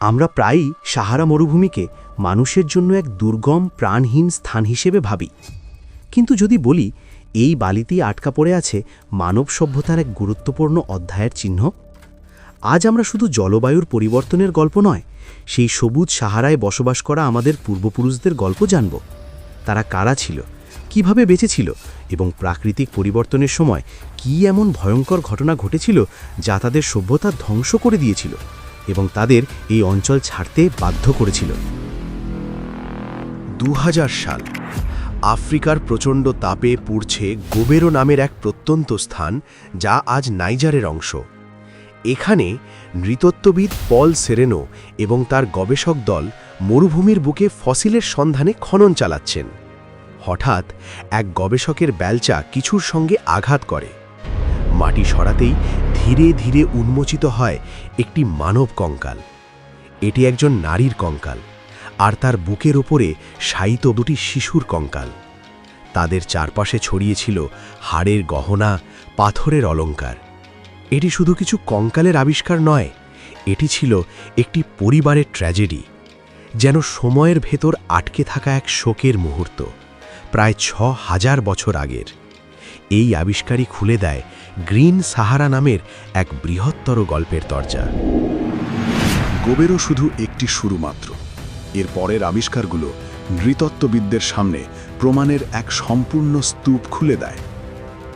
আমরা প্রায়ই সাহারা মরুভূমিকে মানুষের জন্য এক দুর্গম, প্রাণহীন স্থান হিসেবে ভাবি। কিন্তু যদি বলি, এই বালিতেই আটকা পড়ে আছে মানব সভ্যতার এক গুরুত্বপূর্ণ অধ্যায়ের চিহ্ন? আজ আমরা শুধু জলবায়ুর পরিবর্তনের গল্প নয়, সেই সবুজ সাহারায় বসবাস করা আমাদের পূর্বপুরুষদের গল্প জানব। তারা কারা ছিল, কীভাবে বেঁচেছিল এবং প্রাকৃতিক পরিবর্তনের সময় কী এমন ভয়ঙ্কর ঘটনা ঘটেছিল যা তাদের সভ্যতা ধ্বংস করে দিয়েছিল? এবং তাদের এই অঞ্চল ছাড়তে বাধ্য করেছিল। দু হাজার সাল, আফ্রিকার প্রচণ্ড তাপে পুড়ছে গোবেরো নামের এক প্রত্যন্ত স্থান যা আজ নাইজারের অংশ। এখানে নৃতত্ত্ববিদ পল সেরেনো এবং তার গবেষক দল মরুভূমির বুকে ফসিলের সন্ধানে খনন চালাচ্ছেন। হঠাৎ এক গবেষকের বেলচা কিছুর সঙ্গে আঘাত করে। মাটি সরাতেই ধীরে ধীরে উন্মোচিত হয় একটি মানব কঙ্কাল। এটি একজন নারীর কঙ্কাল, আর তার বুকের ওপরে শায়িত দুটি শিশুর কঙ্কাল। তাদের চারপাশে ছড়িয়েছিল হাড়ের গহনা, পাথরের অলঙ্কার। এটি শুধু কিছু কঙ্কালের আবিষ্কার নয়, এটি ছিল একটি পরিবারের ট্র্যাজেডি, যেন সময়ের ভেতর আটকে থাকা এক শোকের মুহূর্ত, প্রায় ছ হাজার বছর আগের। এই আবিষ্কারই খুলে দেয় গ্রিন সাহারা নামের এক বৃহত্তর গল্পের দরজা। গোবেরও শুধু একটি শুরু মাত্র। এর পরের আবিষ্কারগুলো নৃতত্ত্ববিদদের সামনে প্রমাণের এক সম্পূর্ণ স্তূপ খুলে দেয়,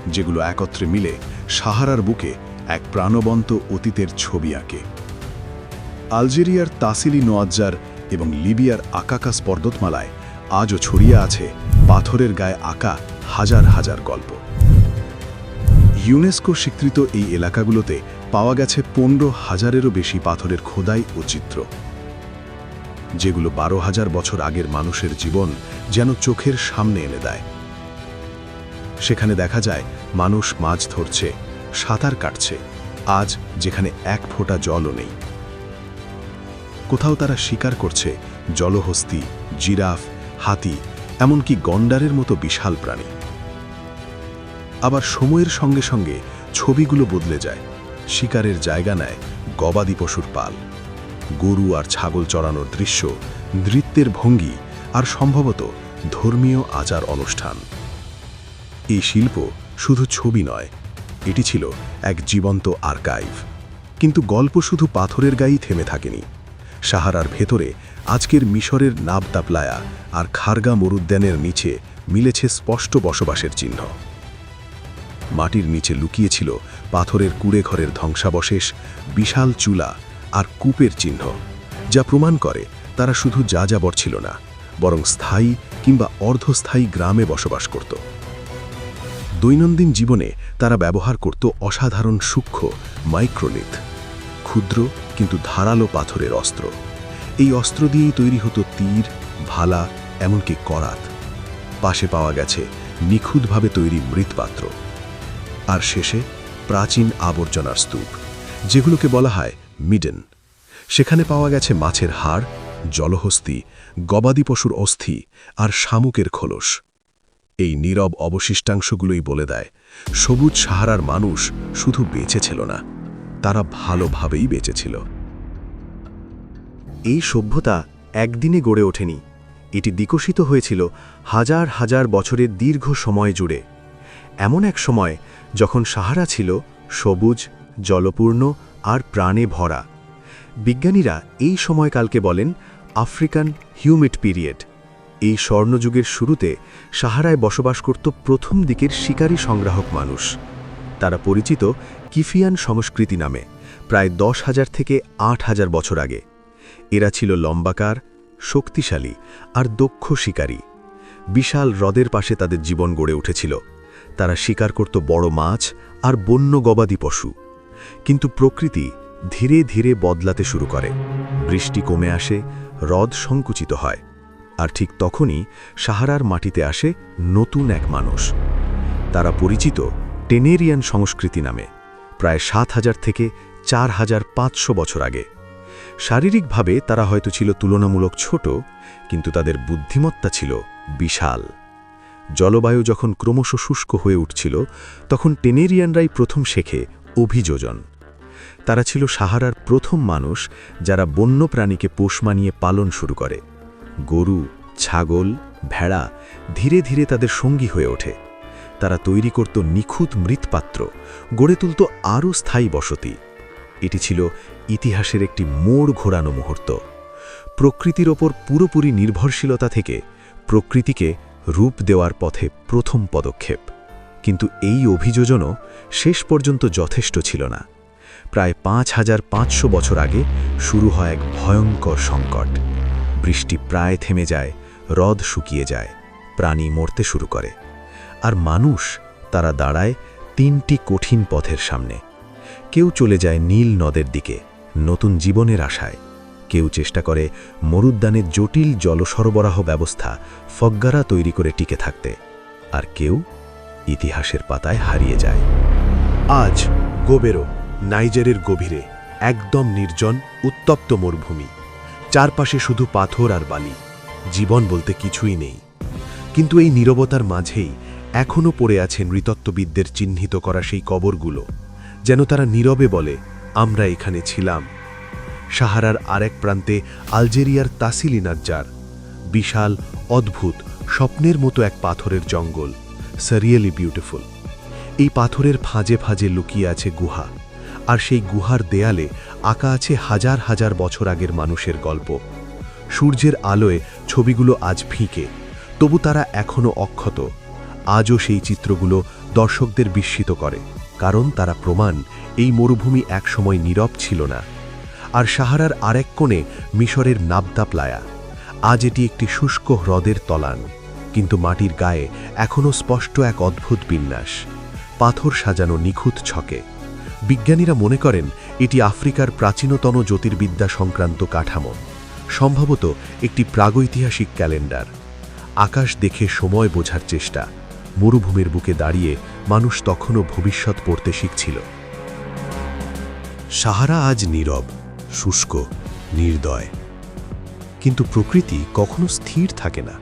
যেগুলো একত্রে মিলে সাহারার বুকে এক প্রাণবন্ত অতীতের ছবি আঁকে। আলজেরিয়ার তাসিলি নোয়াজ্জার এবং লিবিয়ার আকাকাস পর্বতমালায় আজও ছড়িয়ে আছে পাথরের গায়ে আঁকা হাজার হাজার গল্প। ইউনেস্কো স্বীকৃত এই এলাকাগুলোতে পাওয়া গেছে পনেরো হাজারেরও বেশি পাথরের খোদাই ও চিত্র। যেগুলো বারো হাজার বছর আগের মানুষের জীবন যেন চোখের সামনে এনে দেয়। সেখানে দেখা যায়, মানুষ মাছ ধরছে, সাঁতার কাটছে, আজ যেখানে এক ফোঁটা জলও নেই। কোথাও তারা শিকার করছে, জলহস্তি, জিরাফ হাতি, এমনকি গন্ডারের মতো বিশাল প্রাণী। আবার সময়ের সঙ্গে সঙ্গে ছবিগুলো বদলে যায়, শিকারের জায়গা নেয় গবাদি পশুর পাল। গরু আর ছাগল চড়ানোর দৃশ্য নৃত্যের ভঙ্গি আর সম্ভবত ধর্মীয় আচার অনুষ্ঠান। এই শিল্প শুধু ছবি নয়, এটি ছিল এক জীবন্ত আর্কাইভ। কিন্তু গল্প শুধু পাথরের গায়েই থেমে থাকেনি। সাহারার ভেতরে আজকের মিশরের নাবতাপলায়া আর খারগা মরুদ্যানের নিচে মিলেছে স্পষ্ট বসবাসের চিহ্ন। মাটির নিচে লুকিয়েছিল পাথরের কুড়ে ঘরের ধ্বংসাবশেষ, বিশাল চুলা আর কূপের চিহ্ন, যা প্রমাণ করে তারা শুধু যা যাযাবর ছিল না, বরং স্থায়ী কিংবা অর্ধস্থায়ী গ্রামে বসবাস করত। দৈনন্দিন জীবনে তারা ব্যবহার করত অসাধারণ সূক্ষ্ম মাইক্রোলিথ, ক্ষুদ্র কিন্তু ধারালো পাথরের অস্ত্র। এই অস্ত্র দিয়েই তৈরি হতো তীর, ভালা, এমনকি করাত। পাশে পাওয়া গেছে নিখুঁতভাবে তৈরি মৃৎপাত্র। আর শেষে প্রাচীন আবর্জনার স্তূপ, যেগুলোকে বলা হয় মিডেন। সেখানে পাওয়া গেছে মাছের হাড়, জলহস্তি, গবাদি পশুর অস্থি আর শামুকের খোলস। এই নীরব অবশিষ্টাংশগুলোই বলে দেয়, সবুজ সাহারার মানুষ শুধু বেঁচে ছিল না। তারা ভালোভাবেই বেঁচেছিল। এই সভ্যতা একদিনে গড়ে ওঠেনি। এটি বিকশিত হয়েছিল হাজার হাজার বছরের দীর্ঘ সময় জুড়ে। এমন এক সময় যখন সাহারা ছিল সবুজ, জলপূর্ণ আর প্রাণে ভরা। বিজ্ঞানীরা এই সময়কালকে বলেন আফ্রিকান হিউমিড পিরিয়ড। এই স্বর্ণযুগের শুরুতে সাহারায় বসবাস করত প্রথম দিকের শিকারী সংগ্রাহক মানুষ। তারা পরিচিত কিফিয়ান সংস্কৃতি নামে, প্রায় দশ হাজার থেকে আট হাজার বছর আগে। এরা ছিল লম্বাকার, শক্তিশালী আর দক্ষ শিকারী। বিশাল হ্রদের পাশে তাদের জীবন গড়ে উঠেছিল। তারা শিকার করত বড় মাছ আর বন্য গবাদি পশু। কিন্তু প্রকৃতি ধীরে ধীরে বদলাতে শুরু করে। বৃষ্টি কমে আসে, হ্রদ সংকুচিত হয়। আর ঠিক তখনই সাহারার মাটিতে আসে নতুন এক মানুষ। তারা পরিচিত টেনেরিয়ান সংস্কৃতি নামে, প্রায় সাত হাজার থেকে চার হাজার পাঁচশো বছর আগে। শারীরিকভাবে তারা হয়তো ছিল তুলনামূলক ছোট, কিন্তু তাদের বুদ্ধিমত্তা ছিল বিশাল। জলবায়ু যখন ক্রমশ শুষ্ক হয়ে উঠছিল, তখন টেনেরিয়ানরাই প্রথম শেখে অভিযোজন। তারা ছিল সাহারার প্রথম মানুষ যারা বন্য প্রাণীকে পোষ মানিয়ে পালন শুরু করে। গরু, ছাগল, ভেড়া ধীরে ধীরে তাদের সঙ্গী হয়ে ওঠে। তারা তৈরি করত নিখুঁত মৃৎপাত্র, গড়ে তুলত আরও স্থায়ী বসতি। এটি ছিল ইতিহাসের একটি মোড় ঘোরানো মুহূর্ত। প্রকৃতির ওপর পুরোপুরি নির্ভরশীলতা থেকে প্রকৃতিকে রূপ দেওয়ার পথে প্রথম পদক্ষেপ। কিন্তু এই অভিযোজনও শেষ পর্যন্ত যথেষ্ট ছিল না। প্রায় পাঁচ হাজার পাঁচশো বছর আগে শুরু হয় এক ভয়ঙ্কর সংকট। বৃষ্টি প্রায় থেমে যায়, হ্রদ শুকিয়ে যায়, প্রাণী মরতে শুরু করে। আর মানুষ তারা দাঁড়ায় তিনটি কঠিন পথের সামনে। কেউ চলে যায় নীল নদের দিকে, নতুন জীবনের আশায়। কেউ চেষ্টা করে মরুদ্যানের জটিল জল সরবরাহ ব্যবস্থা ফগ্গারা তৈরি করে টিকে থাকতে। আর কেউ ইতিহাসের পাতায় হারিয়ে যায়। আজ গোবেরো নাইজারের গভীরে একদম নির্জন, উত্তপ্ত মরুভূমি। চারপাশে শুধু পাথর আর বালি। জীবন বলতে কিছুই নেই। কিন্তু এই নীরবতার মাঝেই এখনও পড়ে আছে নৃতত্ত্ববিদদের চিহ্নিত করা সেই কবরগুলো, যেন তারা নীরবে বলে, আমরা এখানে ছিলাম। সাহারার আরেক প্রান্তে আলজেরিয়ার তাসিলিনাজ্জার বিশাল, অদ্ভুত, স্বপ্নের মতো এক পাথরের জঙ্গল, সারিয়েলি বিউটিফুল। এই পাথরের ফাঁজে ফাঁজে লুকিয়ে আছে গুহা, আর সেই গুহার দেয়ালে আঁকা আছে হাজার হাজার বছর আগের মানুষের গল্প। সূর্যের আলোয় ছবিগুলো আজ ফিকে, তবু তারা এখনও অক্ষত। আজও সেই চিত্রগুলো দর্শকদের বিস্মিত করে, কারণ তারা প্রমাণ এই মরুভূমি একসময় নীরব ছিল না। আর সাহারার আরেক কোণে মিশরের নাবদাপ্লায়া। আজ এটি একটি শুষ্ক হ্রদের তলান, কিন্তু মাটির গায়ে এখনও স্পষ্ট এক অদ্ভুত বিন্যাস, পাথর সাজানো নিখুঁত ছকে। বিজ্ঞানীরা মনে করেন এটি আফ্রিকার প্রাচীনতম জ্যোতির্বিদ্যা সংক্রান্ত কাঠামো, সম্ভবত একটি প্রাগৈতিহাসিক ক্যালেন্ডার। আকাশ দেখে সময় বোঝার চেষ্টা মরুভূমির বুকে দাঁড়িয়ে মানুষ তখনও ভবিষ্যৎ পড়তে শিখছিল। সাহারা আজ নীরব, শুষ্ক, নির্দয়। কিন্তু প্রকৃতি কখনো স্থির থাকে না।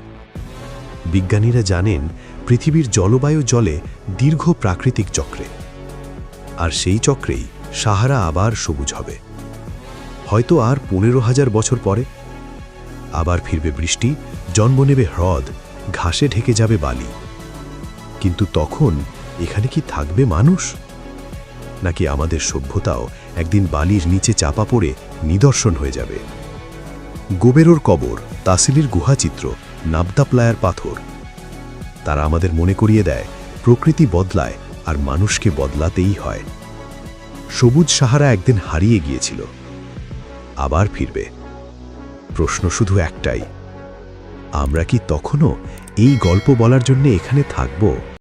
বিজ্ঞানীরা জানেন, পৃথিবীর জলবায়ু জলে দীর্ঘ প্রাকৃতিক চক্রে। আর সেই চক্রেই সাহারা আবার সবুজ হবে। হয়তো আর পনেরো হাজার বছর পরে। আবার ফিরবে বৃষ্টি, জন্ম নেবে হ্রদ, ঘাসে ঢেকে যাবে বালি। কিন্তু তখন এখানে কি থাকবে মানুষ? নাকি আমাদের সভ্যতাও একদিন বালির নিচে চাপা পড়ে নিদর্শন হয়ে যাবে? গোবেরোর কবর তাসিলির গুহাচিত্র নাবদাপ্লায়ার পাথর, তারা আমাদের মনে করিয়ে দেয়, প্রকৃতি বদলায় আর মানুষকে বদলাতেই হয়। সবুজ সাহারা একদিন হারিয়ে গিয়েছিল, আবার ফিরবে। প্রশ্ন শুধু একটাই, আমরা কি তখনও এই গল্প বলার জন্য এখানে থাকব।